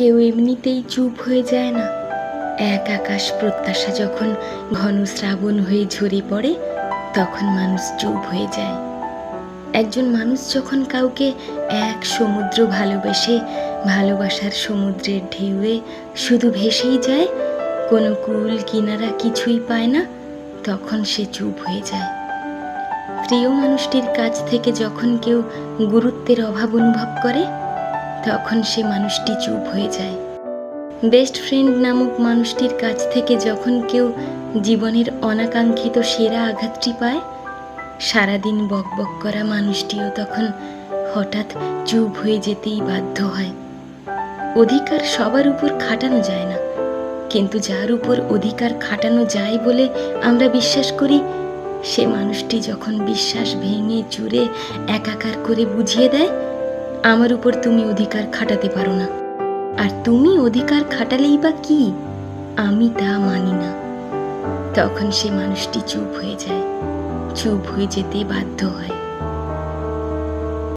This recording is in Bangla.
কেউ এমনিতেই চুপ হয়ে যায় না। এক আকাশ প্রত্যাশা যখন ঘন শ্রাবণ হয়ে ঝরে পড়ে, তখন মানুষ চুপ হয়ে যায়। একজন মানুষ যখন কাউকে এক সমুদ্র ভালোবেসে, ভালোবাসার সমুদ্রের ঢেউয়ে শুধু ভেসেই যায়, কোনো কুল কিনারা কিছুই পায় না, তখন সে চুপ হয়ে যায়। প্রিয় মানুষটির কাছ থেকে যখন কেউ গুরুত্বের অভাব অনুভব করে তখন সে মানুষটি চুপ হয়ে যায়। বেস্ট ফ্রেন্ড নামক মানুষটির কাছ থেকে যখন কেউ জীবনের অনাকাঙ্ক্ষিত সেরা আঘাতটি পায়, সারাদিন বকবক করা মানুষটিও তখন হঠাৎ চুপ হয়ে যেতেই বাধ্য হয়। অধিকার সবার উপর খাটানো যায় না, কিন্তু যার উপর অধিকার খাটানো যায় বলে আমরা বিশ্বাস করি, সে মানুষটি যখন বিশ্বাস ভেঙে চুরে একাকার করে বুঝিয়ে দেয় আমার উপর তুমি অধিকার খাটাতে পারো না। আর তুমি অধিকার খাটালেই বা কি? আমি তা মানি না। তখন সে মানুষটি চুপ হয়ে যায়। চুপ হয়ে যেতে বাধ্য হয়।